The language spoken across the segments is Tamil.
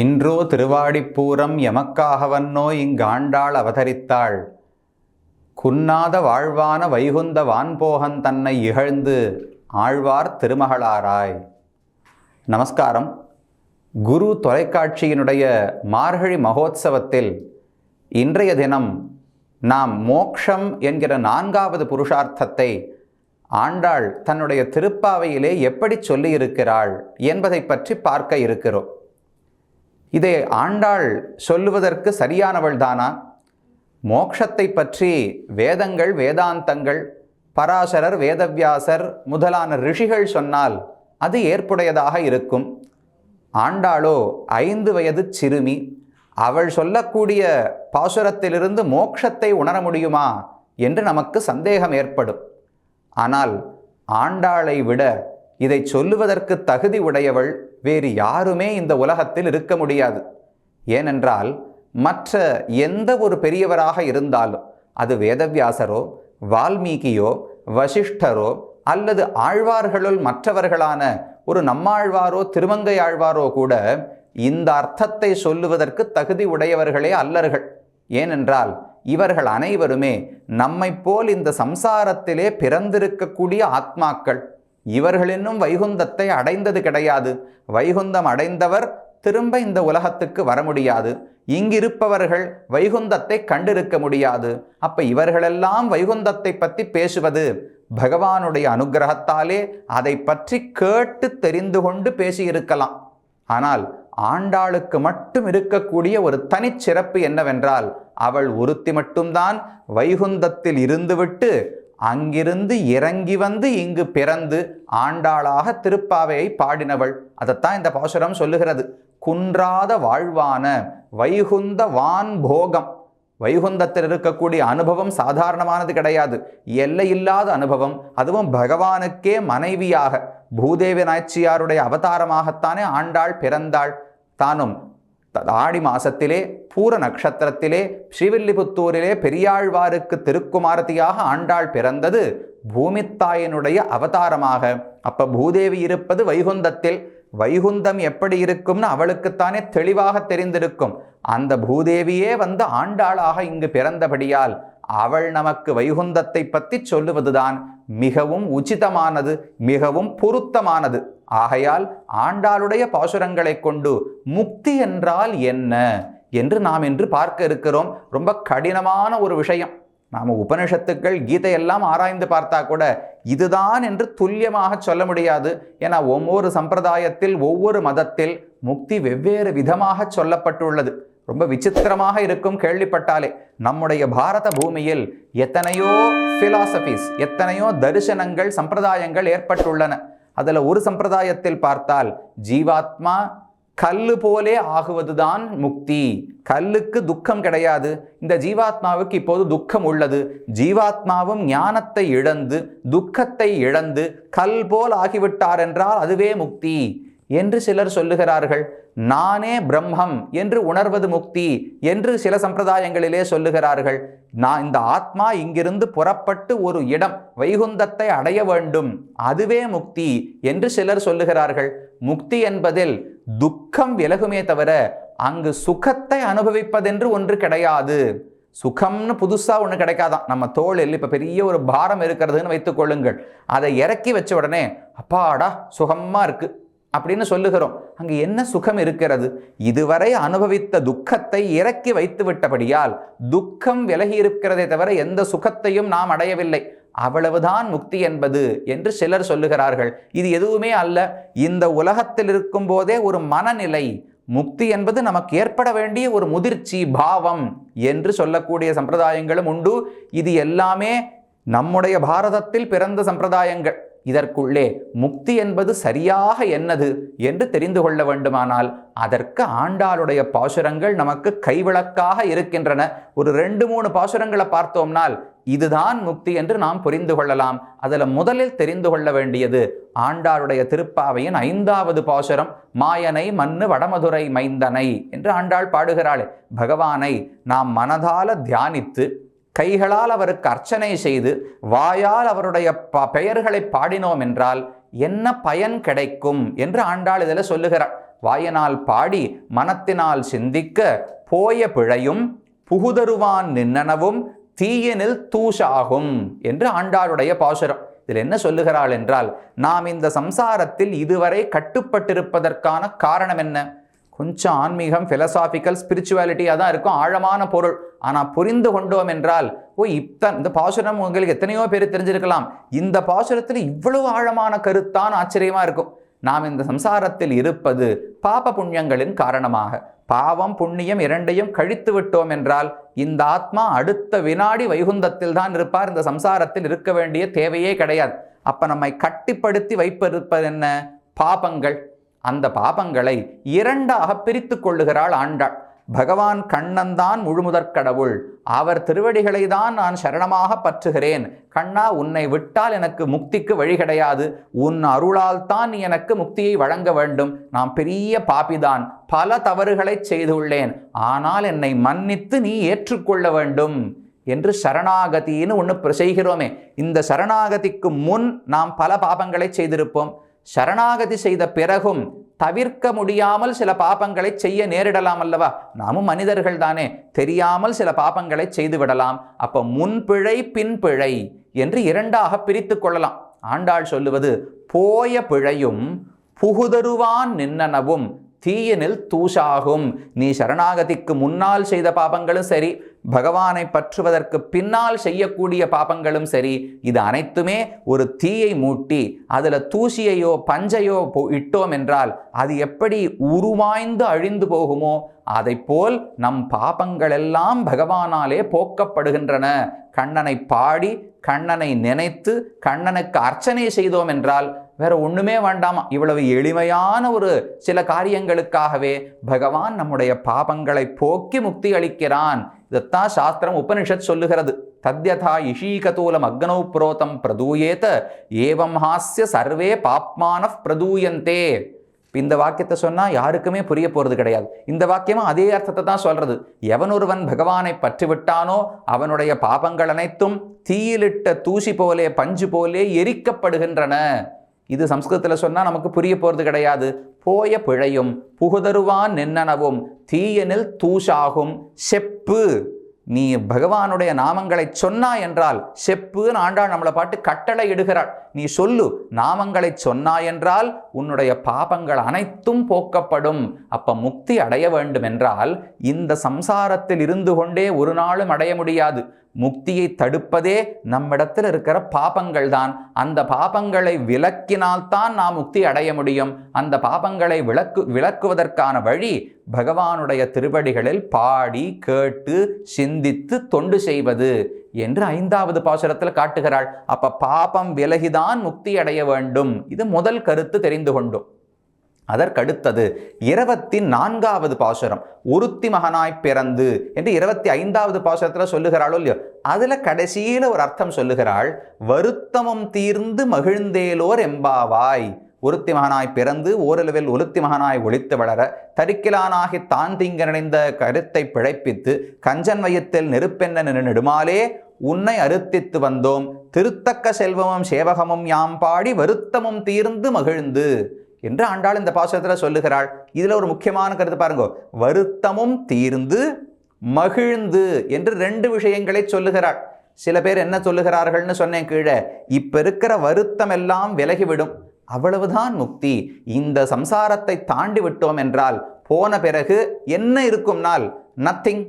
இன்றோ திருவாடிப்பூரம் எமக்காகவன்னோ இங்காண்டாள் அவதரித்தாள். குன்னாத வாழ்வான வைகுந்த வான்போகன் தன்னை இகழ்ந்து ஆழ்வார் திருமகளாராய். நமஸ்காரம். குரு தொலைக்காட்சியினுடைய மார்கழி மகோத்சவத்தில் இன்றைய தினம் நாம் மோக்ஷம் என்கிற நான்காவது புருஷார்த்தத்தை ஆண்டாள் தன்னுடைய திருப்பாவையிலே எப்படி சொல்லியிருக்கிறாள் என்பதை பற்றி பார்க்க இருக்கிறோம். இதை ஆண்டாள் சொல்லுவதற்கு சரியானவள்தானா மோக்ஷத்தை பற்றி வேதங்கள் வேதாந்தங்கள் பராசரர் வேதவியாசர் முதலான ரிஷிகள் சொன்னால் அது ஏற்புடையதாக இருக்கும். ஆண்டாளோ ஐந்து வயது சிறுமி. அவள் சொல்லக்கூடிய பாசுரத்திலிருந்து மோக்ஷத்தை உணர முடியுமா என்று நமக்கு சந்தேகம் ஏற்படும். ஆனால் ஆண்டாளை விட இதை சொல்லுவதற்கு தகுதி உடையவள் வேறு யாருமே இந்த உலகத்தில் இருக்க முடியாது. ஏனென்றால் மற்ற எந்த ஒரு பெரியவராக இருந்தாலும் அது வேதவியாசரோ வால்மீகியோ வசிஷ்டரோ அல்லது ஆழ்வார்களுள் மற்றவர்களான ஒரு நம்மாழ்வாரோ திருமங்கை ஆழ்வாரோ கூட இந்த அர்த்தத்தை சொல்லுவதற்கு தகுதி உடையவர்களே அல்லர்கள். ஏனென்றால் இவர்கள் அனைவருமே நம்மை போல் இந்த சம்சாரத்திலே பிறந்திருக்கக்கூடிய ஆத்மாக்கள். இவர்கள் இன்னும் வைகுந்தத்தை அடைந்தது கிடையாது. வைகுந்தம் அடைந்தவர் திரும்ப இந்த உலகத்துக்கு வர முடியாது. இங்கிருப்பவர்கள் வைகுந்தத்தை கண்டிருக்க முடியாது. அப்ப இவர்களெல்லாம் வைகுந்தத்தை பற்றி பேசுவது? பகவானுடைய அனுகிரகத்தாலே அதை பற்றி கேட்டு தெரிந்து கொண்டு பேசியிருக்கலாம். ஆனால் ஆண்டாளுக்கு மட்டும் இருக்கக்கூடிய ஒரு தனிச்சிறப்பு என்னவென்றால் அவள் ஒருத்தி மட்டும்தான் வைகுந்தத்தில் இருந்துவிட்டு அங்கிருந்து இறங்கி வந்து இங்கு பிறந்து ஆண்டாளாக திருப்பாவையை பாடினவள். அதைத்தான் இந்த பாசுரம் சொல்லுகிறது. குன்றாத வாழ்வான வைகுந்த வான் போகம். வைகுந்தத்தில் இருக்கக்கூடிய அனுபவம் சாதாரணமானது கிடையாது. எல்லையில்லாத அனுபவம். அதுவும் பகவானுக்கே மனைவியாக பூதேவி நாச்சியாருடைய அவதாரமாகத்தானே ஆண்டாள் பிறந்தாள். தானும் ஆடி மாசத்திலே பூர நட்சத்திரத்திலே ஸ்ரீவில்லிபுத்தூரிலே பெரியாழ்வாருக்கு திருக்குமாரதியாக ஆண்டாள் பிறந்தது பூமித்தாயனுடைய அவதாரமாக. அப்ப பூதேவி இருப்பது வைகுந்தத்தில். வைகுந்தம் எப்படி இருக்கும்னு அவளுக்குத்தானே தெளிவாக தெரிந்திருக்கும். அந்த பூதேவியே வந்து ஆண்டாளாக இங்கு பிறந்தபடியால் அவள் நமக்கு வைகுந்தத்தை பற்றி சொல்லுவதுதான் மிகவும் உச்சிதமானது மிகவும் பொருத்தமானது. ஆகையால் ஆண்டாளுடைய பாசுரங்களை கொண்டு முக்தி என்றால் என்ன? என்று நாம் இன்று பார்க்க இருக்கிறோம். ரொம்ப கடினமான ஒரு விஷயம். நாம் உபனிஷத்துக்கள் கீதையெல்லாம் ஆராய்ந்து பார்த்தா கூட இதுதான் என்று துல்லியமாக சொல்ல முடியாது. ஏன்னா ஒவ்வொரு சம்பிரதாயத்தில் ஒவ்வொரு மதத்தில் முக்தி வெவ்வேறு விதமாக சொல்லப்பட்டுள்ளது. ரொம்ப விசித்திரமாக இருக்கும் கேள்விப்பட்டாலே. நம்முடைய பாரத பூமியில் எத்தனையோ பிலாசபிஸ் எத்தனையோ தரிசனங்கள் சம்பிரதாயங்கள் ஏற்பட்டுள்ளன. அதில் ஒரு சம்பிரதாயத்தில் பார்த்தால் ஜீவாத்மா கல்லு போலே ஆகுவதுதான் முக்தி. கல்லுக்கு துக்கம் கிடையாது. இந்த ஜீவாத்மாவுக்கு இப்போது துக்கம் உள்ளது. ஜீவாத்மாவும் ஞானத்தை இழந்து துக்கத்தை இழந்து கல் போல் ஆகிவிட்டார் என்றால் அதுவே முக்தி என்று சிலர் சொல்லுகிறார்கள். நானே பிரம்மம் என்று உணர்வது முக்தி என்று சில சம்பிரதாயங்களிலே சொல்லுகிறார்கள். நான் இந்த ஆத்மா இங்கிருந்து புறப்பட்டு ஒரு இடம் வைகுந்தத்தை அடைய வேண்டும். அதுவே முக்தி என்று சிலர் சொல்லுகிறார்கள். முக்தி என்பதில் துக்கம் விலகுமே தவிர அங்கு சுகத்தை அனுபவிப்பதென்று ஒன்று கிடையாது. சுகம்னு புதுசாக ஒன்று கிடைக்காதான். நம்ம தோளில் இப்போ பெரிய ஒரு பாரம் இருக்கிறதுன்னு வைத்துக்கொள்ளுங்கள் அதை இறக்கி வச்ச உடனே அப்பாடா சுகமாக இருக்கு அப்படின்னு சொல்லுகிறோம். அங்கு என்ன சுகம் இருக்கிறது? இதுவரை அனுபவித்த துக்கத்தை இறக்கி வைத்து விட்டபடியால் துக்கம் விலகி இருக்கிறதே தவிர எந்த சுகத்தையும் நாம் அடையவில்லை. அவ்வளவுதான் முக்தி என்பது என்று சிலர் சொல்லுகிறார்கள். இது எதுவுமே அல்ல. இந்த உலகத்தில் இருக்கும் போதே ஒரு மனநிலை முக்தி என்பது நமக்கு ஏற்பட வேண்டிய ஒரு முதிர்ச்சி பாவம் என்று சொல்லக்கூடிய சம்பிரதாயங்களும் உண்டு. இது எல்லாமே நம்முடைய பாரதத்தில் பிறந்த சம்பிரதாயங்கள். இதற்குள்ளே முக்தி என்பது சரியாக என்னது என்று தெரிந்து கொள்ள வேண்டுமானால் அதற்கு ஆண்டாளுடைய பாசுரங்கள் நமக்கு கைவிளக்காக இருக்கின்றன. ஒரு ரெண்டு மூணு பாசுரங்களை பார்த்தோம்னால் இதுதான் முக்தி என்று நாம் புரிந்து கொள்ளலாம். அதில் முதலில் தெரிந்து கொள்ள வேண்டியது ஆண்டாளுடைய திருப்பாவையின் ஐந்தாவது பாசுரம் மாயனை மண்ணு வடமதுரை மைந்தனை என்று ஆண்டாள் பாடுகிறாளே. பகவானை நாம் மனதால தியானித்து கைகளால் அவருக்கு அர்ச்சனை செய்து வாயால் அவருடைய ப பெயர்களை பாடினோம் என்றால் என்ன பயன் கிடைக்கும் என்று ஆண்டாள் இதில் சொல்லுகிறார். வாயினால் பாடி மனத்தினால் சிந்திக்க போய பிழையும் புகுதருவான் நின்னனவும் தீயனில் தூஷாகும் என்று ஆண்டாளுடைய பாசுரம். இதில் என்ன சொல்லுகிறாள் என்றால் நாம் இந்த சம்சாரத்தில் இதுவரை கட்டுப்பட்டிருப்பதற்கான காரணம் என்ன? கொஞ்சம் ஆன்மீகம் ஃபிலசாபிக்கல் ஸ்பிரிச்சுவாலிட்டியாக தான் இருக்கும் ஆழமான பொருள். ஆனால் புரிந்து கொண்டோம் என்றால் ஓ இத்தன் இந்த பாசுரம் உங்களுக்கு எத்தனையோ பேர் தெரிஞ்சிருக்கலாம். இந்த பாசுரத்தில் இவ்வளவு ஆழமான கருத்தான் ஆச்சரியமா இருக்கும். நாம் இந்த சம்சாரத்தில் இருப்பது பாப புண்ணியங்களின் காரணமாக. பாவம் புண்ணியம் இரண்டையும் கழித்து விட்டோம் என்றால் இந்த ஆத்மா அடுத்த வினாடி வைகுந்தத்தில் தான் இருப்பார். இந்த சம்சாரத்தில் இருக்க வேண்டிய தேவையே கிடையாது. அப்போ நம்மை கட்டிப்படுத்தி வைப்பிருப்பது என்ன? பாபங்கள். அந்த பாபங்களை இரண்டாக பிரித்து கொள்ளுகிறாள் ஆண்டாள். பகவான் கண்ணன்தான் முழுமுதற் கடவுள். அவர் திருவடிகளை தான் நான் சரணமாக பற்றுகிறேன். கண்ணா உன்னை விட்டால் எனக்கு முக்திக்கு வழி கிடையாது. உன் அருளால் தான் நீ எனக்கு முக்தியை வழங்க வேண்டும். நான் பெரிய பாபிதான். பல தவறுகளை செய்துள்ளேன். ஆனால் என்னை மன்னித்து நீ ஏற்றுக்கொள்ள வேண்டும். என்று சரணாகதின்னு ஒன்று செய்கிறோமே. இந்த சரணாகதிக்கு முன் நாம் பல பாபங்களை செய்திருப்போம். சரணாகதி செய்த பிறகும் தவிர்க்க முடியாமல் சில பாபங்களை செய்ய நேரிடலாம் அல்லவா? நாமும் மனிதர்கள் தானே. தெரியாமல் சில பாபங்களை செய்து விடலாம். அப்ப முன்பிழை பின்பிழை என்று இரண்டாக பிரித்து கொள்ளலாம். ஆண்டாள் சொல்லுவது போய பிழையும் புகுதருவான் நின்னனவும் தீயனில் தூஷாகும். நீ சரணாகதிக்கு முன்னால் செய்த பாபங்களும் சரி பகவானை பற்றுவதற்கு பின்னால் செய்யக்கூடிய பாபங்களும் சரி இது அனைத்துமே ஒரு தீயை மூட்டி அதில் தூசியையோ பஞ்சையோ இட்டோம் என்றால் அது எப்படி உருவாய்ந்து அழிந்து போகுமோ அதைப்போல் நம் பாபங்களெல்லாம் பகவானாலே போக்கப்படுகின்றன. கண்ணனை பாடி கண்ணனை நினைத்து கண்ணனுக்கு அர்ச்சனை செய்தோம் என்றால் வேற ஒண்ணுமே வேண்டாமா? இவ்வளவு எளிமையான ஒரு சில காரியங்களுக்காகவே பகவான் நம்முடைய பாபங்களை போக்கி முக்தி அளிக்கிறான். இதைத்தான் சாஸ்திரம் உபனிஷத் சொல்லுகிறது. தத்யதா இஷீகதூலம் அக்னௌ புரோதம் பிரதூயேத ஏவம் ஹாஸ்ய சர்வே பாப்மான பிரதூயந்தே. இந்த வாக்கியத்தை சொன்னால் யாருக்குமே புரிய போகிறது கிடையாது. இந்த வாக்கியமும் அதே அர்த்தத்தை தான் சொல்கிறது எவன் ஒருவன் பகவானை பற்றிவிட்டானோ அவனுடைய பாபங்கள் அனைத்தும் தீயிலிட்ட தூசி போலே பஞ்சு போலே எரிக்கப்படுகின்றன. இது சம்ஸ்கிருதத்தில் சொன்னால் நமக்கு புரிய போகிறது கிடையாது. போய பிழையும் புகுதருவான் நின்னனவும் தீயனில் தூஷாகும். செப்பு. நீ பகவானுடைய நாமங்களை சொன்னா என்றால் செப்புன்னு ஆண்டாள் நம்மளை பாட்டு கட்டளை இடுகிறாள். நீ சொல்லு நாமங்களை சொன்னாயென்றால் உன்னுடைய பாபங்கள் அனைத்தும் போக்கப்படும். அப்ப முக்தி அடைய வேண்டுமென்றால் இந்த சம்சாரத்தில் இருந்து கொண்டே ஒரு நாளும் அடைய முடியாது. முக்தியை தடுப்பதே நம்மிடத்தில் இருக்கிற பாபங்கள் தான். அந்த பாபங்களை விலக்கினால்தான் நாம் முக்தி அடைய முடியும். அந்த பாபங்களை விளக்கு விளக்குவதற்கான வழி பகவானுடைய திருவடிகளில் பாடி கேட்டு சிந்தித்து தொண்டு செய்வது. என்று ஐந்தாவது பாசுரத்தில் காட்டுகிறாள். அப்ப பாபம் விலகிதான் முக்தி அடைய வேண்டும். இது முதல் கருத்து தெரிந்து கொண்டோம். அதற்கடுத்தது இருபத்தி நான்காவது பாசுரம் ஒருத்தி மகனாய் பிறந்து என்று இருபத்தி ஐந்தாவது பாசுரத்தில் சொல்லுகிறாளோ இல்லையோ? அதில் கடைசியில் ஒரு அர்த்தம் சொல்லுகிறாள் வருத்தமும் தீர்ந்து மகிழ்ந்தேலோர் எம்பாவாய். ஒருத்தி மகனாய் பிறந்து ஓரளவில் ஒருத்தி மகனாய் ஒளித்து வளர தரிக்கிலானாகி தான் திங்க நினைந்த கருத்தை பிழைப்பித்து கஞ்சன் வயத்தில் நெருப்பென்ன நெடுமாலே உன்னை அறுத்தித்து வந்தோம். திருத்தக்க செல்வமும் சேவகமும் யாம் பாடி வருத்தமும் தீர்ந்து மகிழ்ந்து என்று ஆண்டாள் இந்த பாசுரத்தில் சொல்லுகிறாள். இதில் ஒரு முக்கியமான கருத்து பாருங்க. வருத்தமும் தீர்ந்து மகிழ்ந்து என்று ரெண்டு விஷயங்களை சொல்லுகிறாள். சில பேர் என்ன சொல்லுகிறார்கள்னு சொன்னேன் கீழே. இப்போ இருக்கிற வருத்தம் எல்லாம் விலகிவிடும். அவ்வளவுதான் முக்தி. இந்த சம்சாரத்தை தாண்டி விட்டோம் என்றால் போன பிறகு என்ன இருக்கும்னால் நத்திங்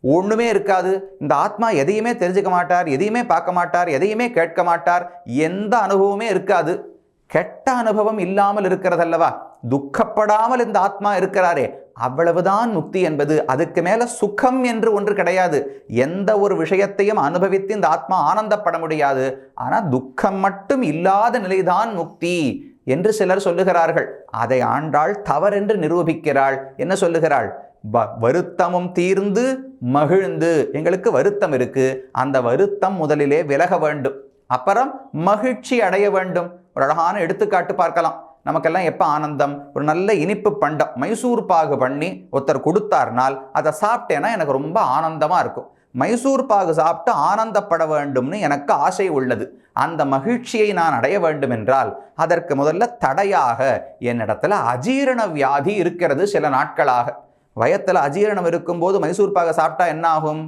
ஒன்றுமே இருக்காது. இந்த ஆத்மா எதையுமே தெரிஞ்சுக்க மாட்டார் எதையுமே பார்க்க மாட்டார் எதையுமே கேட்க மாட்டார். எந்த அனுபவமே இருக்காது. கெட்ட அனுபவம் இல்லாமல் இருக்கிறதல்லவா? துக்கப்படாமல் இந்த ஆத்மா இருக்கிறாரே. அவ்வளவுதான் முக்தி என்பது. அதுக்கு மேல சுகம் என்று ஒன்று கிடையாது. எந்த ஒரு விஷயத்தையும் அனுபவித்து இந்த ஆத்மா ஆனந்தப்பட முடியாது. ஆனால் துக்கம் மட்டும் இல்லாத நிலைதான் முக்தி என்று சிலர் சொல்லுகிறார்கள். அதை ஆண்டாள் தவறென்று நிரூபிக்கிறாள். என்ன சொல்லுகிறாள்? வருத்தமும் தீர்ந்து மகிழ்ந்து. எங்களுக்கு வருத்தம் இருக்கு. அந்த வருத்தம் முதலிலே விலக வேண்டும். அப்புறம் மகிழ்ச்சி அடைய வேண்டும். ஒரு அழகான எடுத்துக்காட்டு பார்க்கலாம். நமக்கெல்லாம் எப்போ ஆனந்தம்? ஒரு நல்ல இனிப்பு பண்டம் மைசூர் பாகு பண்ணி ஒருத்தர் கொடுத்தார்னால் அதை சாப்பிட்டேன்னா எனக்கு ரொம்ப ஆனந்தமாக இருக்கும். மைசூர் பாகு சாப்பிட்டு ஆனந்தப்பட வேண்டும்னு எனக்கு ஆசை உள்ளது. அந்த மகிழ்ச்சியை நான் அடைய வேண்டும் என்றால் அதற்கு முதல்ல தடையாக என்னிடத்துல அஜீரண வியாதி இருக்கிறது சில நாட்களாக. வயத்தில் அஜீரணம் இருக்கும்போது மைசூர் பாகை சாப்பிட்டா என்ன ஆகும்?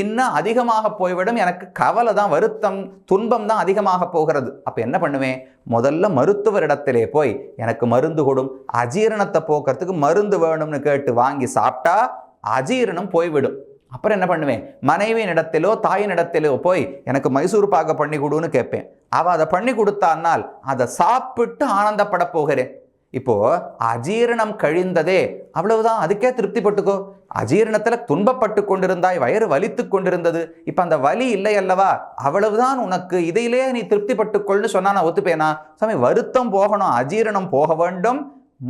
இன்னும் அதிகமாக போய்விடும். எனக்கு கவலை தான் வருத்தம் துன்பம் தான் அதிகமாக போகிறது. அப்போ என்ன பண்ணுவேன்? முதல்ல மருத்துவரிடத்திலே போய் எனக்கு மருந்து கொடும். அஜீரணத்தை போக்குறதுக்கு மருந்து வேணும்னு கேட்டு வாங்கி சாப்பிட்டா அஜீரணம் போய்விடும். அப்புறம் என்ன பண்ணுவேன்? மனைவியின் இடத்திலோ தாயின் இடத்திலோ போய் எனக்கு மைசூர் பாக பண்ணி கொடுன்னு கேட்பேன். அவள் அதை பண்ணி கொடுத்தான்னால் அதை சாப்பிட்டு ஆனந்தப்பட போகிறேன். இப்போ அஜீரணம் கழிந்ததே அவ்வளவுதான். அதுக்கே திருப்திப்பட்டுக்கோ. அஜீரணத்தில் துன்பப்பட்டு கொண்டிருந்தாய் வயிறு வலித்து கொண்டிருந்தது. இப்போ அந்த வலி இல்லை அல்லவா? அவ்வளவுதான் உனக்கு. இதையிலே நீ திருப்திப்பட்டுக்கொள்னு சொன்னா நான் ஒத்துப்பேனா? சாமி வருத்தம் போகணும். அஜீரணம் போக வேண்டும்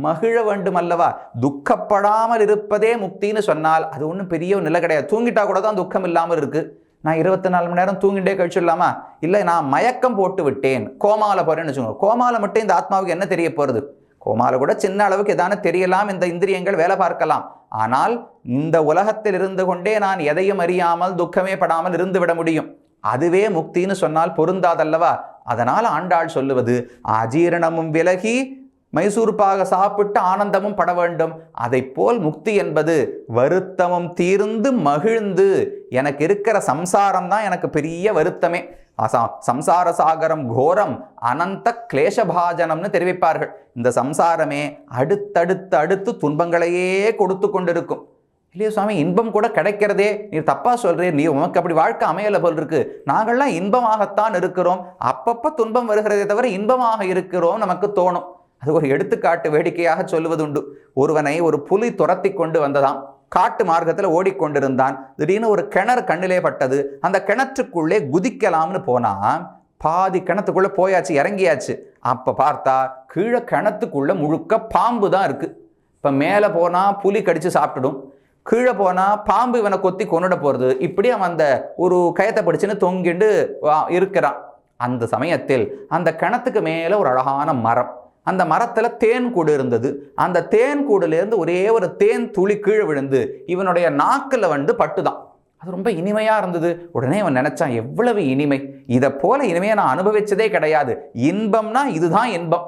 மகிழ வேண்டும் அல்லவா? துக்கப்படாமல் இருப்பதே முக்தின்னு சொன்னால் அது ஒன்றும் பெரிய நிலை கிடையாது. தூங்கிட்டா கூட தான் துக்கம் இல்லாமல் இருக்கு. நான் இருபத்தி நாலு மணி நேரம் தூங்கிட்டே கழிச்சிடலாமா? இல்லை நான் மயக்கம் போட்டு விட்டேன். கோமாவில் போறேன்னு வச்சுக்கோங்க. கோமாவில் மட்டும் இந்த ஆத்மாவுக்கு என்ன தெரிய போகிறது கோமால கூட சின்ன அளவுக்கு எதான தெரியலாம் இந்த இந்திரியங்கள் வேலை பார்க்கலாம். ஆனால் இந்த உலகத்தில் இருந்து கொண்டே நான் எதையும் அறியாமல் துக்கமே படாமல் இருந்து விட முடியும். அதுவே முக்தின்னு சொன்னால் பொருந்தாதல்லவா? அதனால் ஆண்டாள் சொல்லுவது அஜீரணமும் விலகி மைசூர்பாக சாப்பிட்டு ஆனந்தமும் பட வேண்டும். அதை போல் முக்தி என்பது வருத்தமும் தீர்ந்து மகிழ்ந்து எனக்கு இருக்கிற சம்சாரம் தான் எனக்கு பெரிய வருத்தமே. அசா சம்சார சாகரம் கோரம் அனந்த கிளேசபாஜனம்னு தெரிவிப்பார்கள். இந்த சம்சாரமே அடுத்தடுத்து அடுத்து துன்பங்களையே கொடுத்து கொண்டிருக்கும். இல்லையா சுவாமி இன்பம் கூட கிடைக்கிறதே. நீ தப்பா சொல்றே நீ உனக்கு அப்படி வாழ்க்கை அமையலை போல் இருக்கு. நாங்கள்லாம் இன்பமாகத்தான் இருக்கிறோம். அப்பப்போ துன்பம் வருகிறதே தவிர இன்பமாக இருக்கிறோம் நமக்கு தோணும். அது ஒரு எடுத்துக்காட்டு வேடிக்கையாக சொல்லுவதுண்டு. ஒருவனை ஒரு புலி துரத்தி கொண்டு வந்ததாம். காட்டு மார்க்கத்தில் ஓடிக்கொண்டிருந்தான். திடீர்னு ஒரு கிணறு கண்ணிலே பட்டது. அந்த கிணற்றுக்குள்ளே குதிக்கலாம்னு போனா பாதி கிணத்துக்குள்ளே போயாச்சு இறங்கியாச்சு. அப்போ பார்த்தா கீழே கிணத்துக்குள்ளே முழுக்க பாம்பு தான் இருக்குது இப்போ மேலே போனால் புலி கடித்து சாப்பிட்டுடும். கீழே போனால் பாம்பு இவனை கொத்தி கொண்டுட போகிறது இப்படி அவன் அந்த ஒரு கயத்தை படிச்சுன்னு தொங்கிண்டு வா- இருக்கிறான். அந்த சமயத்தில் அந்த கிணத்துக்கு மேலே ஒரு அழகான மரம். அந்த மரத்தில் தேன் கூடு இருந்தது. அந்த தேன் கூடுலேருந்து ஒரே ஒரு தேன் துளி கீழே விழுந்து இவனுடைய நாக்கில் வந்து பட்டுதான். அது ரொம்ப இனிமையாக இருந்தது. உடனே அவன் நினச்சான் எவ்வளவு இனிமை. இதை போல இனிமையை நான் அனுபவித்ததே கிடையாது. இன்பம்னா இதுதான் இன்பம்.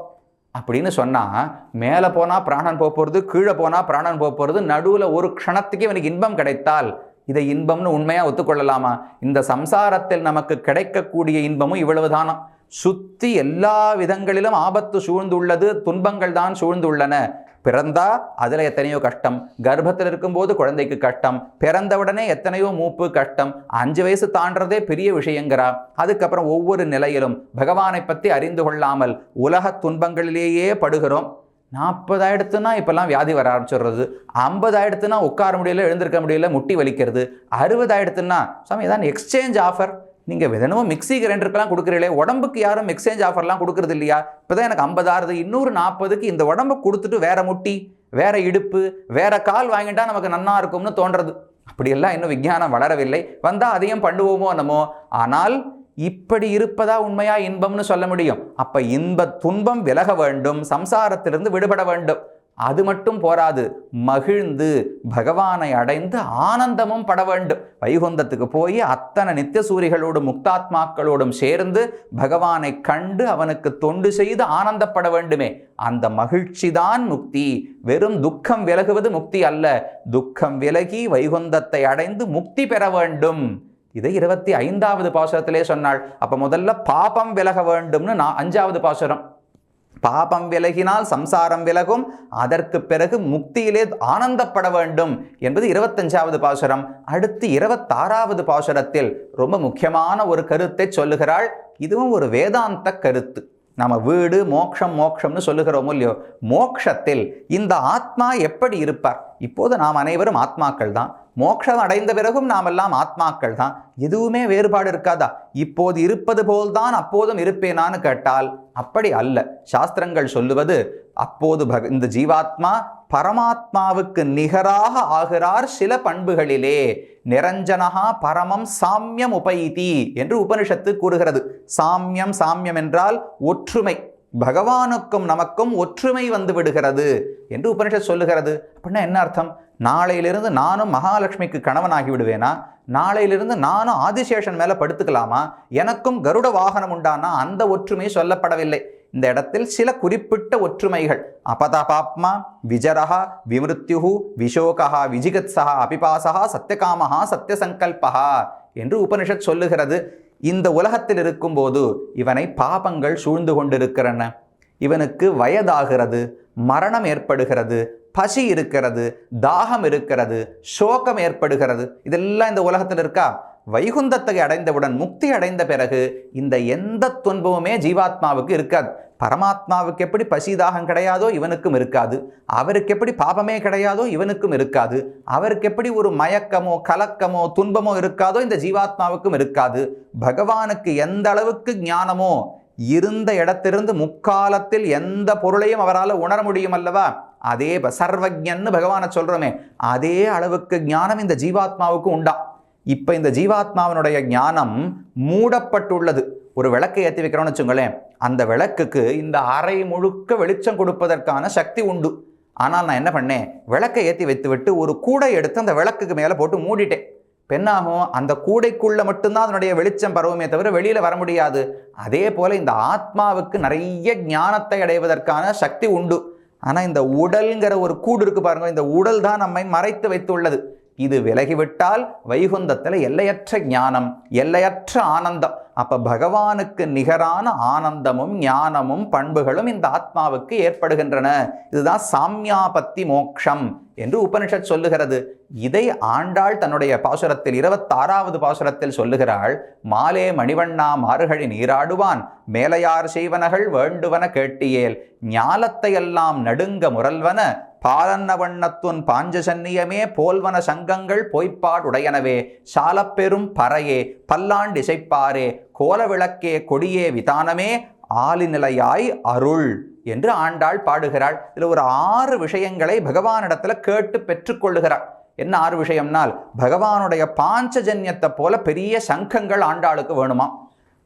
அப்படின்னு சொன்னால் மேலே போனால் பிராணன் போக போகிறது கீழே போனால் பிராணன் போக போகிறது நடுவில் ஒரு க்ஷணத்துக்கு இவனுக்கு இன்பம் கிடைத்தால் இதை இன்பம்னு உண்மையாக ஒத்துக்கொள்ளலாமா? இந்த சம்சாரத்தில் நமக்கு கிடைக்கக்கூடிய இன்பமும் இவ்வளவுதானா? சுத்தி எல்லா விதங்களிலும் ஆபத்து சூழ்ந்துள்ளது துன்பங்கள் தான் சூழ்ந்துள்ளன. பிறந்தா அதில் எத்தனையோ கஷ்டம். கர்ப்பத்தில் இருக்கும்போது குழந்தைக்கு கஷ்டம். பிறந்தவுடனே எத்தனையோ மூப்பு கஷ்டம். அஞ்சு வயசு தாண்டதே பெரிய விஷயங்கிறா. அதுக்கப்புறம் ஒவ்வொரு நிலையிலும் பகவானை பற்றி அறிந்து கொள்ளாமல் உலக துன்பங்களிலேயே படுகிறோம். நாற்பதாயிரத்துனா இப்போல்லாம் வியாதி வர ஆரம்பிச்சிடுறது. ஐம்பதாயிரத்துனா உட்கார முடியல எழுந்திருக்க முடியல முட்டி வலிக்கிறது. அறுபதாயிரத்துனா சாமி ஏதாவது எக்ஸ்சேஞ்ச் ஆஃபர் நீங்கள் தினமும் மிக்ஸி கிரைண்டருக்கெல்லாம் கொடுக்குறீங்களே உடம்புக்கு யாரும் எக்ஸ்சேஞ்ச் ஆஃபர்லாம் கொடுக்குறது இல்லையா இப்போ தான் எனக்கு ஐம்பதாறுது இன்னொரு நாற்பதுக்கு இந்த உடம்பை கொடுத்துட்டு வேற முட்டி வேற இடுப்பு வேற கால் வாங்கிட்டா நமக்கு நன்னா இருக்கும்னு தோன்றது. அப்படியெல்லாம் இன்னும் விஞ்ஞானம் வளரவில்லை. வந்தால் அதையும் பண்ணுவோமோ என்னமோ? ஆனால் இப்படி இருப்பதா உண்மையா இன்பம்னு சொல்ல முடியும். அப்ப இன்ப துன்பம் விலக வேண்டும் சம்சாரத்திலிருந்து விடுபட வேண்டும். அது மட்டும் போராது மகிழ்ந்து பகவானை அடைந்து ஆனந்தமும் பட வேண்டும். வைகுந்தத்துக்கு போய் அத்தனை நித்திய சூரிகளோடும் முக்தாத்மாக்களோடும் சேர்ந்து பகவானை கண்டு அவனுக்கு தொண்டு செய்து ஆனந்தப்பட வேண்டுமே. அந்த மகிழ்ச்சி தான் முக்தி. வெறும் துக்கம் விலகுவது முக்தி அல்ல. துக்கம் விலகி வைகுந்தத்தை அடைந்து முக்தி பெற வேண்டும். இதை இருபத்தி ஐந்தாவது பாசுரத்திலே சொன்னாள். அப்போ முதல்ல பாபம் விலக வேண்டும்னு நான் அஞ்சாவது பாசுரம். பாபம் விலகினால் சம்சாரம் விலகும் அதற்கு பிறகு முக்தியிலே ஆனந்தப்பட வேண்டும் என்பது இருபத்தஞ்சாவது பாசுரம். அடுத்து இருபத்தாறாவது பாசுரத்தில் ரொம்ப முக்கியமான ஒரு கருத்தை சொல்லுகிறாள். இதுவும் ஒரு வேதாந்த கருத்து. நம்ம வீடு மோக்ஷம் மோக்ஷம்னு சொல்லுகிறோமோ இல்லையோ மோக்ஷத்தில் இந்த ஆத்மா எப்படி இருப்பார்? இப்போது நாம் அனைவரும் ஆத்மாக்கள் தான். மோட்சம் அடைந்த பிறகும் நாம் எல்லாம் ஆத்மாக்கள் தான். எதுவுமே வேறுபாடு இருக்காதா? இப்போது இருப்பது போல்தான் அப்போதும் இருப்பேனான்னு கேட்டால் அப்படி அல்ல. சாஸ்திரங்கள் சொல்லுவது அப்போது பக இந்த ஜீவாத்மா பரமாத்மாவுக்கு நிகராக ஆகிறார் சில பண்புகளிலே. நிரஞ்சனகா பரமம் சாமியம் உபைதி என்று உபனிஷத்து கூறுகிறது. சாமியம் சாமியம் என்றால் ஒற்றுமை. பகவானுக்கும் நமக்கும் ஒற்றுமை வந்து விடுகிறது என்று உபனிஷத் சொல்லுகிறது. அப்படின்னா என்ன அர்த்தம்? நாளையிலிருந்து நானும் மகாலட்சுமிக்கு கணவனாகி விடுவேனா? நாளையிலிருந்து நானும் ஆதிசேஷன் மேலே படுத்துக்கலாமா? எனக்கும் கருட வாகனம் உண்டானா? அந்த ஒற்றுமை சொல்லப்படவில்லை. இந்த இடத்தில் சில குறிப்பிட்ட ஒற்றுமைகள். அபதபாப்மா விஜரஹா விமிருத்யுஹு விஷோகா விஜிகத்ஸா அபிபாசகா சத்தியகாமஹா சத்தியசங்கல்பஹா என்று உபனிஷத் சொல்லுகிறது. இந்த உலகத்தில் இருக்கும்போது இவனை பாபங்கள் சூழ்ந்து கொண்டிருக்கிறன. இவனுக்கு வயதாகிறது மரணம் ஏற்படுகிறது பசி இருக்கிறது தாகம் இருக்கிறது சோகம் ஏற்படுகிறது. இதெல்லாம் இந்த உலகத்தில் இருக்கா? வைகுந்தத்தை அடைந்தவுடன் முக்தி அடைந்த பிறகு இந்த எந்த துன்பமுமே ஜீவாத்மாவுக்கு இருக்காது. பரமாத்மாவுக்கு எப்படி பசி தாகம் கிடையாதோ இவனுக்கும் இருக்காது. அவருக்கு எப்படி பாபமே கிடையாதோ இவனுக்கும் இருக்காது. அவருக்கு எப்படி ஒரு மயக்கமோ கலக்கமோ துன்பமோ இருக்காதோ இந்த ஜீவாத்மாவுக்கும் இருக்காது. பகவானுக்கு எந்த அளவுக்கு ஞானமோ இருந்த இடத்திலிருந்து முக்காலத்தில் எந்த பொருளையும் அவரால் உணர முடியும் அல்லவா? அதே ப- சர்வஜன்னு பகவானை சொல்கிறோமே அதே அளவுக்கு ஞானம் இந்த ஜீவாத்மாவுக்கு உண்டா இப்போ இந்த ஜீவாத்மாவினுடைய ஞானம் மூடப்பட்டுள்ளது. ஒரு விளக்கை ஏற்றி வைக்கிறோம்னு வச்சுங்களேன் அந்த விளக்குக்கு இந்த அறை முழுக்க வெளிச்சம் கொடுப்பதற்கான சக்தி உண்டு. ஆனால் நான் என்ன பண்ணேன் விளக்கை ஏற்றி வைத்துவிட்டு ஒரு கூடை எடுத்து அந்த விளக்குக்கு மேலே போட்டு மூடிட்டேன். பெண்ணாகும் அந்த கூடைக்குள்ளே மட்டும்தான் அதனுடைய வெளிச்சம் பரவுமே தவிர வெளியில் வர முடியாது. அதே போல் இந்த ஆத்மாவுக்கு நிறைய ஞானத்தை அடைவதற்கான சக்தி உண்டு. ஆனால் இந்த உடல்ங்கிற ஒரு கூடு இருக்கு பாருங்க. இந்த உடல் தான் நம்மை மறைத்து வைத்துள்ளது. இது விலகிவிட்டால் வைகுந்தத்தில் எல்லையற்ற ஞானம் எல்லையற்ற ஆனந்தம். அப்போ பகவானுக்கு நிகரான ஆனந்தமும் ஞானமும் பண்புகளும் இந்த ஆத்மாவுக்கு ஏற்படுகின்றன. இதுதான் சாம்யாபத்தி மோக்ஷம். என்று உபனிஷத் சொல்லுகிறது. இதை ஆண்டாள் தன்னுடைய பாசுரத்தில் இருபத்தாறாவது பாசுரத்தில் சொல்லுகிறாள் மாலே மணிவண்ணா மாறுகழி நீராடுவான் மேலையார் செய்வனகள் வேண்டுவன கேட்டியேல் ஞாலத்தை எல்லாம் நடுங்க முரல்வன பாலன்ன வண்ணத்துன் பாஞ்சசன்னியமே போல்வன சங்கங்கள் பொய்ப்பாடுடையனவே சாலப்பெரும் பறையே பல்லாண்டிசைப்பாரே கோல விளக்கே கொடியே விதானமே ஆலிநிலையாய் அருள் என்று ஆண்டாள் பாடுகிறாள். இதில் ஒரு ஆறு விஷயங்களை பகவானிடத்துல கேட்டு பெற்றுக்கொள்ளுகிறாள். என்ன ஆறு விஷயம்னால் பகவானுடைய பாஞ்சஜன்யத்தை போல பெரிய சங்கங்கள் ஆண்டாளுக்கு வேணுமாம்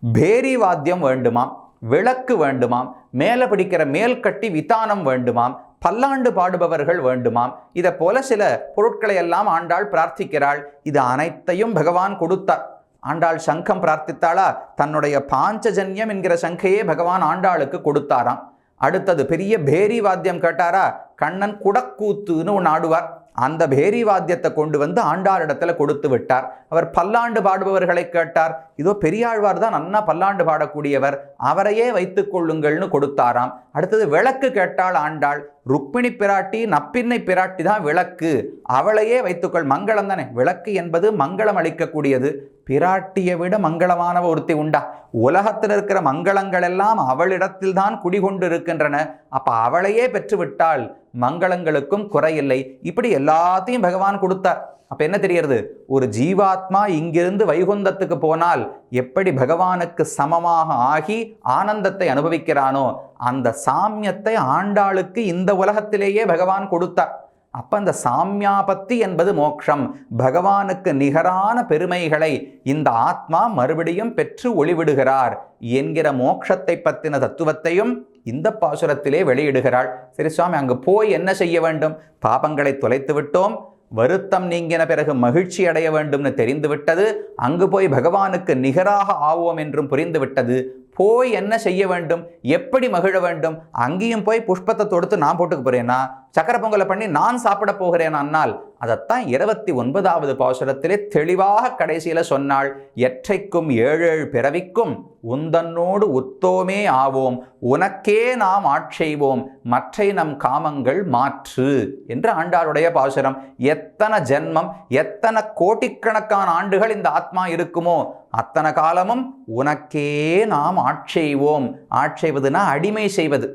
பேரி வாத்தியம் வேண்டுமாம் விளக்கு வேண்டுமாம் மேலே பிடிக்கிற மேல்கட்டி வித்தானம் வேண்டுமாம் பல்லாண்டு பாடுபவர்கள் வேண்டுமாம் இதை போல சில பொருட்களை எல்லாம் ஆண்டாள் பிரார்த்திக்கிறாள். இது அனைத்தையும் பகவான் கொடுத்தார். ஆண்டாள் சங்கம் பிரார்த்தித்தாளா? தன்னுடைய பாஞ்சஜன்யம் என்கிற சங்கையே பகவான் ஆண்டாளுக்கு கொடுத்தாராம். அடுத்தது பெரிய பேரி வாத்தியம் கேட்டாரா? கண்ணன் குடக்கூத்துன்னு ஒன்று ஆடுவார். அந்த பேரி வாத்தியத்தை கொண்டு வந்து ஆண்டாளிடத்துல கொடுத்து விட்டார். அவர் பல்லாண்டு பாடுபவர்களை கேட்டார். இதோ பெரியாழ்வார் தான் நன்னா பல்லாண்டு பாடக்கூடியவர். அவரையே வைத்துக் கொள்ளுங்கள்னு கொடுத்தாராம். அடுத்தது விளக்கு கேட்டாள் ஆண்டாள். ருக்மிணி பிராட்டி நப்பின்னை பிராட்டி தான் விளக்கு. அவளையே வைத்துக்கொள் மங்களம் தானே? விளக்கு என்பது மங்களம் அளிக்கக்கூடியது. பிராட்டியை விட மங்களமான ஒருத்தி உண்டா? உலகத்தில் இருக்கிற மங்களங்கள் எல்லாம் அவளிடத்தில் தான் குடிகொண்டு இருக்கின்றன அப்ப அவளையே பெற்றுவிட்டால் மங்களங்களுக்கும் குறையில்லை. இப்படி எல்லாத்தையும் பகவான் கொடுத்தார். அப்ப என்ன தெரியறது ஒரு ஜீவாத்மா இங்கிருந்து வைகுந்தத்துக்கு போனால் எப்படி பகவானுக்கு சமமாக ஆகி ஆனந்தத்தை அனுபவிக்கிறானோ அந்த சாமியத்தை ஆண்டாளுக்கு இந்த உலகத்திலேயே பகவான் கொடுத்தார். அப்போ அந்த சாமியாபத்தி என்பது மோக்ஷம். பகவானுக்கு நிகரான பெருமைகளை இந்த ஆத்மா மறுபடியும் பெற்று ஒளிவிடுகிறார் என்கிற மோட்சத்தை பற்றின தத்துவத்தையும் இந்த பாசுரத்திலே வெளியிடுகிறாள். சரி சுவாமி அங்கு போய் என்ன செய்ய வேண்டும்? பாபங்களை தொலைத்து விட்டோம். வருத்தம் நீங்கின பிறகு மகிழ்ச்சி அடைய வேண்டும்னு தெரிந்துவிட்டது அங்கு போய் பகவானுக்கு நிகராக ஆவோம் என்றும் புரிந்துவிட்டது போய் என்ன செய்ய வேண்டும்? எப்படி மகிழ வேண்டும்? அங்கேயும் போய் புஷ்பத்தை தொடுத்து நான் போட்டுக்க போகிறேன்னா சக்கரை பொங்கலை பண்ணி நான் சாப்பிட போகிறேன் அன்னால் அதைத்தான் இருபத்தி ஒன்பதாவது பாசுரத்திலே தெளிவாக கடைசியில சொன்னாள் எற்றைக்கும் ஏழேழு பிறவிக்கும் உந்தன்னோடு உத்தோமே ஆவோம் உனக்கே நாம் ஆட்செய்வோம் மற்றை நம் காமங்கள் மாற்று என்று ஆண்டாளுடைய பாசுரம். எத்தனை ஜென்மம் எத்தனை கோடிக்கணக்கான ஆண்டுகள் இந்த ஆத்மா இருக்குமோ அத்தனை காலமும் உனக்கே நாம் ஆட்செய்வோம் ஆட்செய்வதுனா அடிமை செய்வது.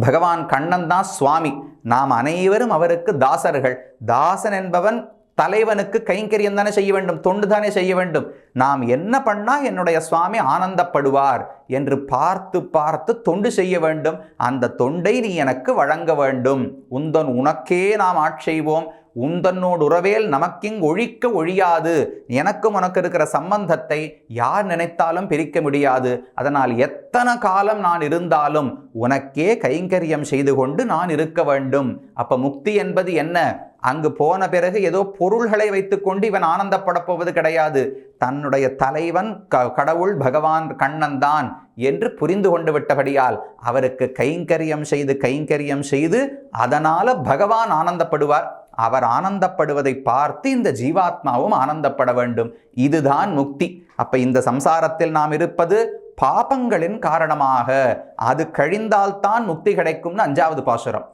பகவான் கண்ணன் தான் சுவாமி. நாம் அனைவரும் அவருக்கு தாசர்கள். தாசன் என்பவன் தலைவனுக்கு கைங்கரியம் தானே செய்ய வேண்டும் தொண்டு தானே செய்ய வேண்டும். நாம் என்ன பண்ணால் என்னுடைய சுவாமி ஆனந்தப்படுவார் என்று பார்த்து பார்த்து தொண்டு செய்ய வேண்டும். அந்த தொண்டை நீ எனக்கு வழங்க வேண்டும். உந்தன் உனக்கே நாம் ஆட்செய்வோம் உந்தன்னோடு உறவேல் நமக்கிங் ஒழிக்க ஒழியாது. எனக்கும் உனக்கு இருக்கிற சம்பந்தத்தை யார் நினைத்தாலும் பிரிக்க முடியாது. அதனால் எத்தனை காலம் நான் இருந்தாலும் உனக்கே கைங்கரியம் செய்து கொண்டு நான் இருக்க வேண்டும். அப்போ முக்தி என்பது என்ன? அங்கு போன பிறகு ஏதோ பொருள்களை வைத்துக்கொண்டு இவன் ஆனந்தப்பட போவது கிடையாது. தன்னுடைய தலைவன் க கடவுள் பகவான் கண்ணன் தான் என்று புரிந்து கொண்டு விட்டபடியால் அவருக்கு கைங்கரியம் செய்து கைங்கரியம் செய்து அதனால பகவான் ஆனந்தப்படுவார். அவர் ஆனந்தப்படுவதை பார்த்து இந்த ஜீவாத்மாவும் ஆனந்தப்பட வேண்டும். இதுதான் முக்தி. அப்ப இந்த சம்சாரத்தில் நாம் இருப்பது பாபங்களின் காரணமாக. அது கழிந்தால்தான் முக்தி கிடைக்கும்னு அஞ்சாவது பாசுரம்.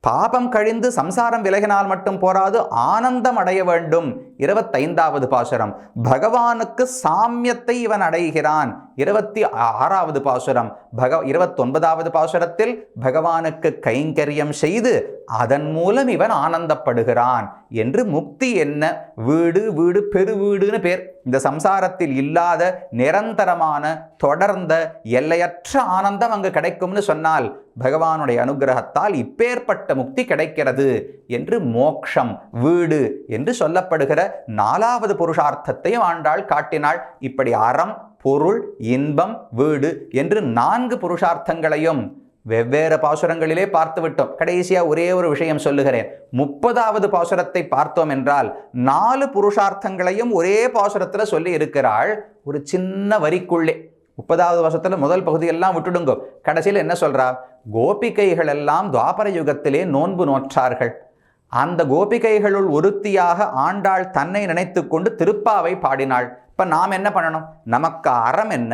பாபம் கழிந்து சம்சாரம் விலகினால் மட்டும் போராது ஆனந்தம் அடைய வேண்டும். இருபத்தைந்தாவது பாசுரம். பகவானுக்கு சாமியத்தை இவன் அடைகிறான். இருபத்தி ஆறாவது பாசுரம். பக இருபத்தொன்பதாவது பாசுரத்தில் பகவானுக்கு கைங்கரியம் செய்து அதன் மூலம் இவன் ஆனந்தப்படுகிறான் என்று முக்தி என்ன? வீடு வீடு பெரு வீடுன்னு பேர். இந்த சம்சாரத்தில் இல்லாத நிரந்தரமான தொடர்ந்த எல்லையற்ற ஆனந்தம் அங்கு கிடைக்கும்னு சொன்னால் பகவானுடைய அனுகிரகத்தால் இப்பேற்பட்ட முக்தி கிடைக்கிறது என்று மோக்ஷம் வீடு என்று சொல்லப்படுகிற நாலாவது புருஷார்த்தத்தையும் ஆண்டாள் காட்டினாள். இப்படி அறம் பொருள் இன்பம் வீடு என்று நான்கு புருஷார்த்தங்களையும் வெவ்வேறு பாசுரங்களிலே பார்த்து விட்டோம். ஒரே ஒரு விஷயம் சொல்லுகிறேன். முப்பதாவது பாசுரத்தை பார்த்தோம் என்றால் நாலு புருஷார்த்தங்களையும் ஒரே பாசுரத்தில் சொல்லி இருக்கிறாள் ஒரு சின்ன வரிக்குள்ளே. முப்பதாவது வருஷத்தில் முதல் பகுதியெல்லாம் விட்டுடுங்க. கடைசியில் என்ன சொல்கிறா கோபிகைகள் எல்லாம் துவாபர யுகத்திலே நோன்பு நோற்றார்கள். அந்த கோபிகைகளுள் ஒருத்தியாக ஆண்டாள் தன்னை நினைத்து கொண்டு திருப்பாவை பாடினாள். இப்போ நாம் என்ன பண்ணணும்? நமக்கு அறம் என்ன?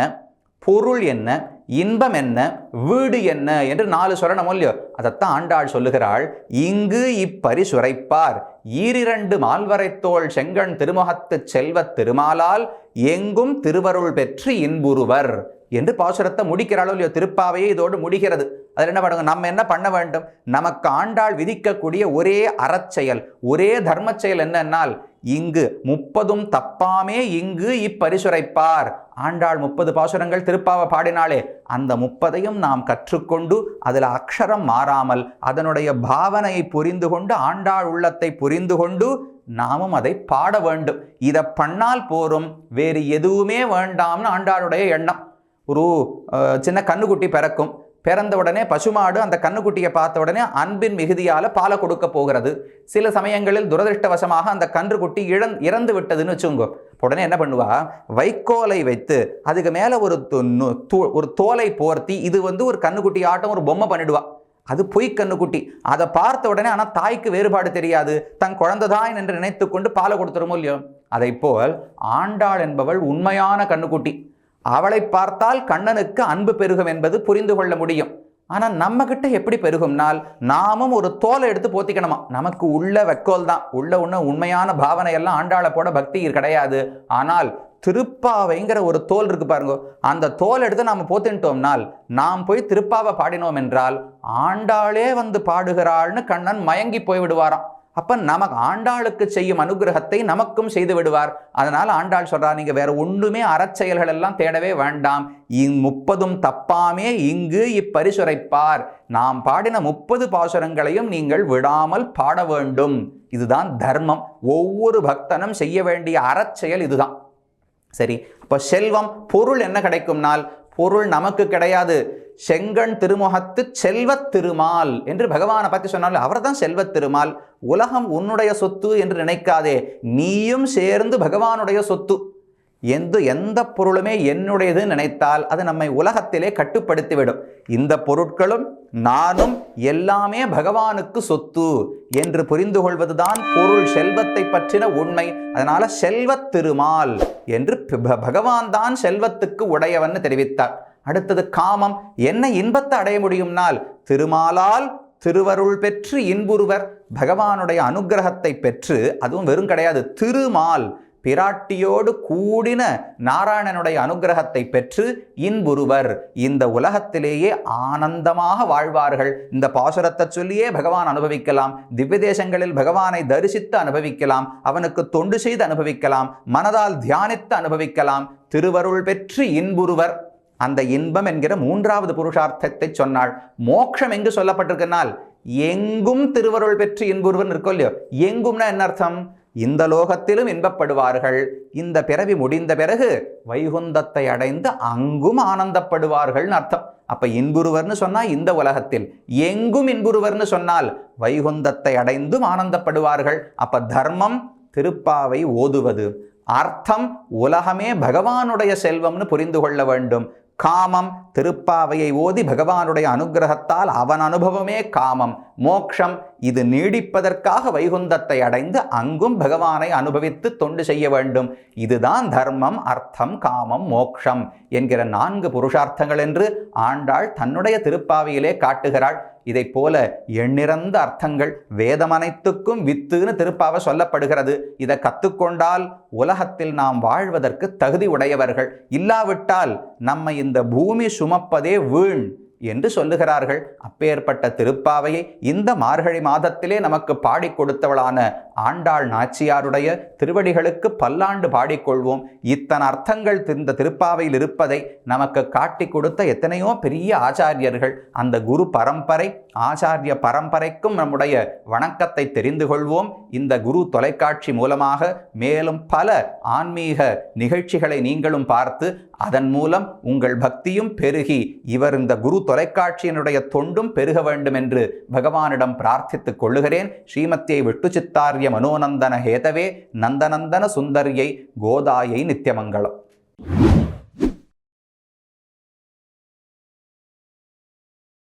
பொருள் என்ன? இன்பம் என்ன? வீடு என்ன? என்று நாலு சொல்லணும் இல்லையோ அதைத்தான் ஆண்டாள் சொல்லுகிறாள் இங்கு இப்பரிசுரைப்பார். ஈரிரண்டு மால்வரைத்தோள் செங்கண் திருமுகத்து செல்வத் திருமாலால் எங்கும் திருவருள் பெற்று இன்புறுவர். என்று பாசுரத்தை முடிக்கிறாளோ இல்லையோ திருப்பாவையே இதோடு முடிகிறது. அதில் என்ன பண்ணுங்க? நம்ம என்ன பண்ண வேண்டும்? நமக்கு ஆண்டாள் விதிக்கக்கூடிய ஒரே அறச்செயல் ஒரே தர்ம செயல் என்னன்னால் இங்கு முப்பதும் தப்பாமே இங்கு இப்பரிசுரைப்பார். ஆண்டாள் முப்பது பாசுரங்கள் திருப்பாவை பாடினாலே அந்த முப்பதையும் நாம் கற்றுக்கொண்டு அதில் அக்ஷரம் மாறாமல் அதனுடைய பாவனையை புரிந்து கொண்டு ஆண்டாள் உள்ளத்தை புரிந்து கொண்டு நாமும் அதை பாட வேண்டும். இதை பண்ணால் போரும் வேறு எதுவுமே வேண்டாம்னு ஆண்டாளுடைய எண்ணம். ஒரு சின்ன கண்ணுக்குட்டி பிறக்கும். பிறந்த உடனே பசுமாடு அந்த கண்ணுக்குட்டியை பார்த்த உடனே அன்பின் மிகுதியால் பாலை கொடுக்க போகிறது. சில சமயங்களில் துரதிருஷ்டவசமாக அந்த கன்றுக்குட்டி இழந் இறந்து விட்டதுன்னு வச்சுங்கோ. உடனே என்ன பண்ணுவா? வைக்கோலை வைத்து அதுக்கு மேலே ஒரு நு- ஒரு தோலை போர்த்தி இது வந்து ஒரு கண்ணுக்குட்டி ஆட்டம் ஒரு பொம்மை பண்ணிடுவா. அது பொய் கண்ணுக்குட்டி. அதை பார்த்த உடனே ஆனால் தாய்க்கு வேறுபாடு தெரியாது. தன் குழந்தைதான் என்று நினைத்து கொண்டு பாலை கொடுத்துருமோ இல்லையோ? அதை போல் ஆண்டாள் என்பவள் உண்மையான கண்ணுக்குட்டி. அவளை பார்த்தால் கண்ணனுக்கு அன்பு பெருகும் என்பது புரிந்து கொள்ள முடியும். ஆனால் நம்ம கிட்ட எப்படி பெருகும்னால் நாமும் ஒரு தோலை எடுத்து போத்திக்கணுமா? நமக்கு உள்ள வெக்கோல் தான். உள்ள உள்ள உண்மையான பாவனை எல்லாம் ஆண்டாளை போட பக்தி கிடையாது. ஆனால் திருப்பாவைங்கிற ஒரு தோல் இருக்கு பாருங்க அந்த தோல் எடுத்து நாம் போத்தின்ட்டோம்னால் நாம் போய் திருப்பாவை பாடினோம் என்றால் ஆண்டாளே வந்து பாடுகிறாள்னு கண்ணன் மயங்கி போய் விடுவாராம் அப்ப நமக்கு ஆண்டாளுக்கு செய்யும் அனுகிரகத்தை நமக்கும் செய்து விடுவார். அதனால் ஆண்டாள் சொல்றா நீங்க வேற ஒண்ணுமே அறச்செயல்கள் எல்லாம் தேடவே வேண்டாம். இங் முப்பதும் தப்பாமே இங்கு இப்பரிசுரைப்பார். நாம் பாடின முப்பது பாசுரங்களையும் நீங்கள் விடாமல் பாட வேண்டும். இதுதான் தர்மம். ஒவ்வொரு பக்தனும் செய்ய வேண்டிய அறச்செயல் இதுதான். சரி இப்போ செல்வம் பொருள் என்ன கிடைக்கும்னால் பொருள் நமக்கு கிடையாது. செங்கண் திருமுகத்து செல்வத் திருமால் என்று பகவானை பற்றி சொன்னாலும் அவர்தான் செல்வத் திருமால். உலகம் உன்னுடைய சொத்து என்று நினைக்காதே நீயும் சேர்ந்து பகவானுடைய சொத்து. எந்த எந்த பொருளுமே என்னுடையதுன்னு நினைத்தால் அது நம்மை உலகத்திலே கட்டுப்படுத்திவிடும். இந்த பொருட்களும் நானும் எல்லாமே பகவானுக்கு சொத்து என்று புரிந்து கொள்வதுதான் பொருள் செல்வத்தை பற்றின உண்மை. அதனால செல்வத் திருமால் என்று பகவான் தான் செல்வத்துக்கு உடையவன் தெரிவித்தார். அடுத்தது காமம். என்ன இன்பத்தை அடைய முடியும்னால் திருமாலால் திருவருள் பெற்று இன்புறுவர் பகவானுடைய அனுகிரகத்தை பெற்று அதுவும் வெறும் கிடையாது திருமால் பிராட்டியோடு கூடின நாராயணனுடைய அனுகிரகத்தை பெற்று இன்புறுவர் இந்த உலகத்திலேயே ஆனந்தமாக வாழ்வார்கள். இந்த பாசுரத்தை சொல்லியே பகவான் அனுபவிக்கலாம். திவ்ய தேசங்களில் பகவானை தரிசித்து அனுபவிக்கலாம். அவனுக்கு தொண்டு செய்து அனுபவிக்கலாம். மனதால் தியானித்து அனுபவிக்கலாம். திருவருள் பெற்று இன்புறுவர் அந்த இன்பம் என்கிற மூன்றாவது புருஷார்த்தத்தை சொன்னாள். மோட்சம் எங்கு சொல்லப்பட்டிருக்கனால் எங்கும் திருவருள் பெற்று இன்புருவன் இருக்கோ இல்லையோ? எங்கும்னா என்ன அர்த்தம்? இந்த லோகத்திலும் இன்பப்படுவார்கள். இந்த பிறவி முடிந்த பிறகு வைகுந்தத்தை அடைந்து அங்கும் ஆனந்தப்படுவார்கள்னு அர்த்தம். அப்ப இன்புருவர்னு சொன்னா இந்த உலகத்தில். எங்கும் இன்புருவர்னு சொன்னால் வைகுந்தத்தை அடைந்தும் ஆனந்தப்படுவார்கள். அப்ப தர்மம் திருப்பாவை ஓதுவது. அர்த்தம் உலகமே பகவானுடைய செல்வம்னு புரிந்து கொள்ள வேண்டும். காமம் திருப்பாவையை ஓதி பகவானுடைய அனுகிரகத்தால் அவன் அனுபவமே காமம். மோக்ஷம் இது நீடிப்பதற்காக வைகுந்தத்தை அடைந்து அங்கும் பகவானை அனுபவித்து தொண்டு செய்ய வேண்டும். இதுதான் தர்மம் அர்த்தம் காமம் மோக்ஷம் என்கிற நான்கு புருஷார்த்தங்கள் என்று ஆண்டாள் தன்னுடைய திருப்பாவையிலே காட்டுகிறாள். இதை போல எண்ணிறந்த அர்த்தங்கள் வேதமனைத்துக்கும் வித்துன்னு திருப்பாவை சொல்லப்படுகிறது. இதை கத்துக்கொண்டால் உலகத்தில் நாம் வாழ்வதற்கு தகுதி உடையவர்கள். இல்லாவிட்டால் நம்மை இந்த பூமி சுமப்பதே வீண். என்று சொல்லுகிறார்கள். அப்பேற்பட்ட திருப்பாவையை இந்த மார்கழி மாதத்திலே நமக்கு பாடிக் கொடுத்தவளான ஆண்டாள் நாச்சியாருடைய திருவடிகளுக்கு பல்லாண்டு பாடிக்கொள்வோம் இத்தனை அர்த்தங்கள் இந்த திருப்பாவையில் இருப்பதை நமக்கு காட்டி கொடுத்த எத்தனையோ பெரிய ஆச்சாரியர்கள் அந்த குரு பரம்பரை ஆச்சாரிய பரம்பரைக்கும் நம்முடைய வணக்கத்தை தெரிந்து கொள்வோம். இந்த குரு தொலைக்காட்சி மூலமாக மேலும் பல ஆன்மீக நிகழ்ச்சிகளை நீங்களும் பார்த்து அதன் மூலம் உங்கள் பக்தியும் பெருகி இவர் இந்த குரு தொலைக்காட்சியினுடைய தொண்டும் பெருக வேண்டும் என்று பகவானிடம் பிரார்த்தித்துக் கொள்ளுகிறேன். ஸ்ரீமத்தியை விட்டு சித்தாரிய மனோநந்தன ஹேதவே நந்தநந்தன சுந்தரியை கோதாயை நித்தியமங்கலம்